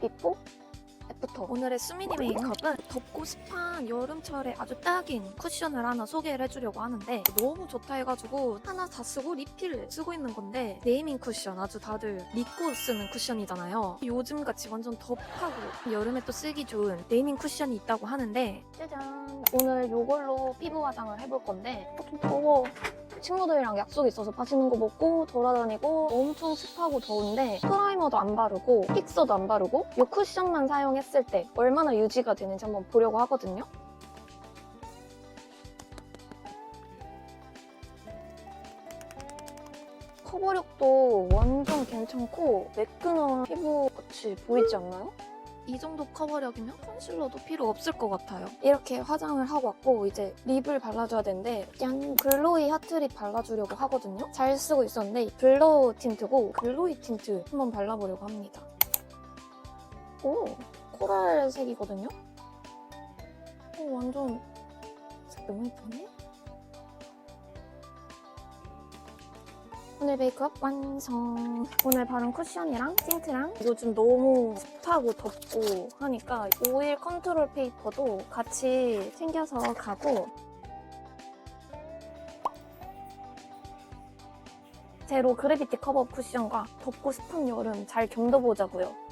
비포, 애프터. 오늘의 수미니 메이크업은 덥고 습한 여름철에 아주 딱인 쿠션을 하나 소개를 해주려고 하는데 너무 좋다 해가지고 하나 다 쓰고 리필 쓰고 있는 건데 네이밍 쿠션 아주 다들 믿고 쓰는 쿠션이잖아요. 요즘같이 완전 덥하고 여름에 또 쓰기 좋은 네이밍 쿠션이 있다고 하는데 짜잔. 오늘 이걸로 피부 화장을 해볼 건데 어, 좀 더워. 친구들이랑 약속 있어서 맛있는 거 먹고 돌아다니고 엄청 습하고 더운데 프라이머도 안 바르고 픽서도 안 바르고 이 쿠션만 사용했을 때 얼마나 유지가 되는지 한번 보려고 하거든요. 커버력도 완전 괜찮고 매끈한 피부 같이 보이지 않나요? 이 정도 커버력이면 컨실러도 필요 없을 것 같아요. 이렇게 화장을 하고 왔고 이제 립을 발라줘야 되는데 양 글로이 하트립 발라주려고 하거든요. 잘 쓰고 있었는데 이 블러 틴트고 글로이 틴트 한번 발라보려고 합니다. 오 코랄 색이거든요. 오 완전 색 너무 예쁘네. 오늘 메이크업 완성. 오늘 바른 쿠션이랑 틴트랑 요즘 너무 습하고 덥고 하니까 오일 컨트롤 페이퍼도 같이 챙겨서 가고 제로 그래비티 커버 쿠션과 덥고 습한 여름 잘 견뎌보자고요.